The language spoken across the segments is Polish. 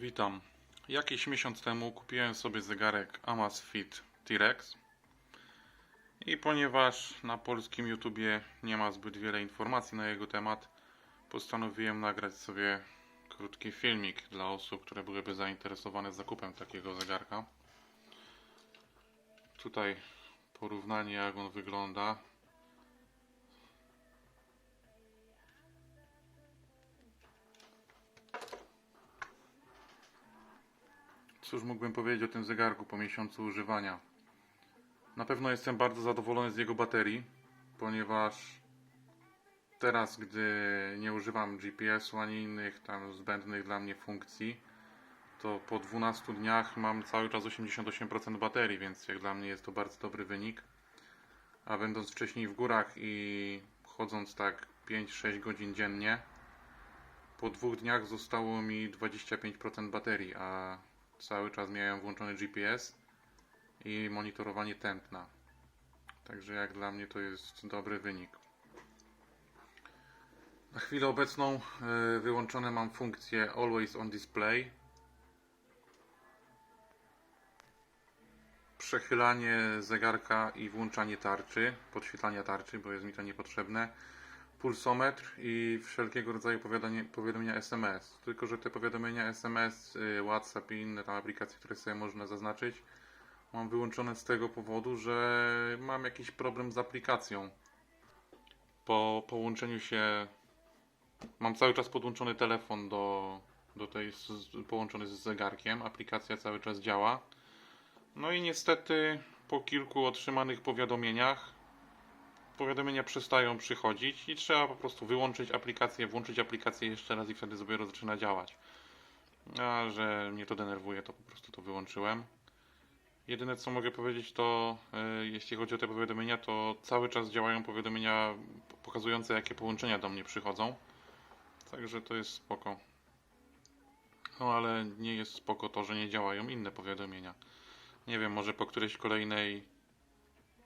Witam. Jakiś miesiąc temu kupiłem sobie zegarek Amazfit T-Rex i ponieważ na polskim YouTubie nie ma zbyt wiele informacji na jego temat, postanowiłem nagrać sobie krótki filmik dla osób, które byłyby zainteresowane zakupem takiego zegarka. Tutaj porównanie jak on wygląda. Cóż mógłbym powiedzieć o tym zegarku po miesiącu używania? Na pewno jestem bardzo zadowolony z jego baterii, ponieważ teraz, gdy nie używam GPS-u ani innych tam zbędnych dla mnie funkcji, to po 12 dniach mam cały czas 88% baterii, więc jak dla mnie jest to bardzo dobry wynik. A będąc wcześniej w górach i chodząc tak 5-6 godzin dziennie, po dwóch dniach zostało mi 25% baterii, a cały czas miałem włączony GPS i monitorowanie tętna. Także jak dla mnie to jest dobry wynik. Na chwilę obecną e, wyłączone mam funkcję Always on Display. Przechylanie zegarka i włączanie tarczy, podświetlania tarczy, bo jest mi to niepotrzebne pulsometr i wszelkiego rodzaju powiadomienia SMS. Tylko, że te powiadomienia SMS, y, WhatsApp i inne tam aplikacje, które sobie można zaznaczyć, mam wyłączone z tego powodu, że mam jakiś problem z aplikacją. Po połączeniu się mam cały czas podłączony telefon do, do tej połączony z zegarkiem. Aplikacja cały czas działa. No i niestety po kilku otrzymanych powiadomieniach powiadomienia przestają przychodzić i trzeba po prostu wyłączyć aplikację, włączyć aplikację jeszcze raz i wtedy dopiero zaczyna działać. A że mnie to denerwuje, to po prostu to wyłączyłem. Jedyne co mogę powiedzieć to, e, jeśli chodzi o te powiadomienia, to cały czas działają powiadomienia pokazujące jakie połączenia do mnie przychodzą. Także to jest spoko. No ale nie jest spoko to, że nie działają inne powiadomienia. Nie wiem, może po którejś kolejnej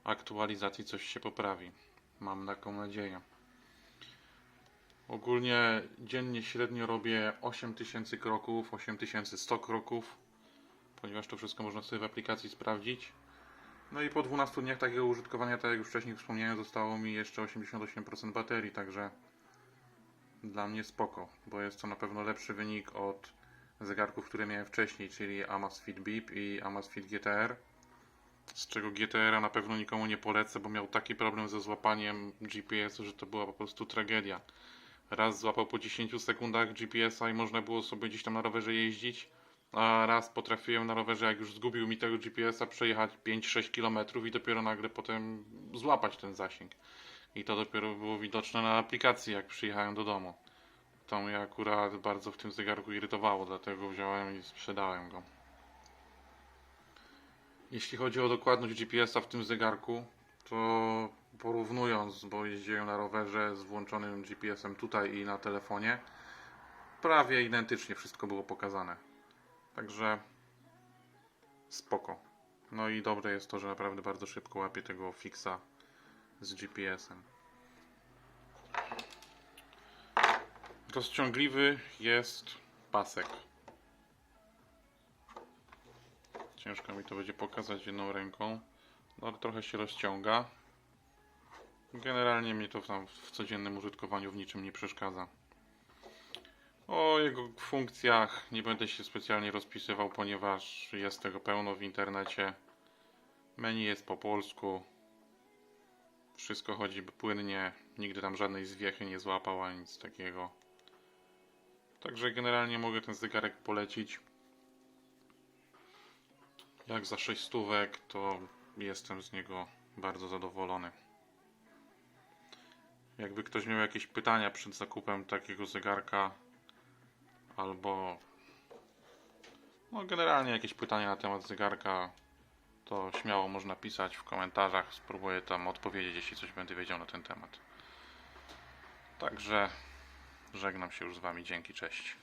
aktualizacji coś się poprawi. Mam taką nadzieję. Ogólnie dziennie średnio robię 8000 kroków, 8100 kroków, ponieważ to wszystko można sobie w aplikacji sprawdzić. No i po 12 dniach takiego użytkowania, tak jak już wcześniej wspomniałem, zostało mi jeszcze 88% baterii, także dla mnie spoko, bo jest to na pewno lepszy wynik od zegarków, które miałem wcześniej, czyli Amazfit Beep i Amazfit GTR z czego GTR-a na pewno nikomu nie polecę, bo miał taki problem ze złapaniem GPS-u, że to była po prostu tragedia. Raz złapał po 10 sekundach GPS-a i można było sobie gdzieś tam na rowerze jeździć, a raz potrafiłem na rowerze, jak już zgubił mi tego GPS-a, przejechać 5-6 km i dopiero nagle potem złapać ten zasięg. I to dopiero było widoczne na aplikacji, jak przyjechałem do domu. To mnie akurat bardzo w tym zegarku irytowało, dlatego wziąłem i sprzedałem go. Jeśli chodzi o dokładność GPS-a w tym zegarku, to porównując, bo jeździłem na rowerze z włączonym GPS-em tutaj i na telefonie, prawie identycznie wszystko było pokazane. Także spoko. No i dobre jest to, że naprawdę bardzo szybko łapie tego fixa z GPS-em. Rozciągliwy jest pasek. Ciężko mi to będzie pokazać jedną ręką, no ale trochę się rozciąga. Generalnie mnie to tam w codziennym użytkowaniu w niczym nie przeszkadza. O jego funkcjach nie będę się specjalnie rozpisywał, ponieważ jest tego pełno w internecie. Menu jest po polsku. Wszystko chodzi płynnie. Nigdy tam żadnej zwiechy nie złapał, ani nic takiego. Także generalnie mogę ten zegarek polecić. Jak za 6 stówek, to jestem z niego bardzo zadowolony. Jakby ktoś miał jakieś pytania przed zakupem takiego zegarka, albo no generalnie jakieś pytania na temat zegarka, to śmiało można pisać w komentarzach. Spróbuję tam odpowiedzieć, jeśli coś będę wiedział na ten temat. Także żegnam się już z Wami. Dzięki, cześć.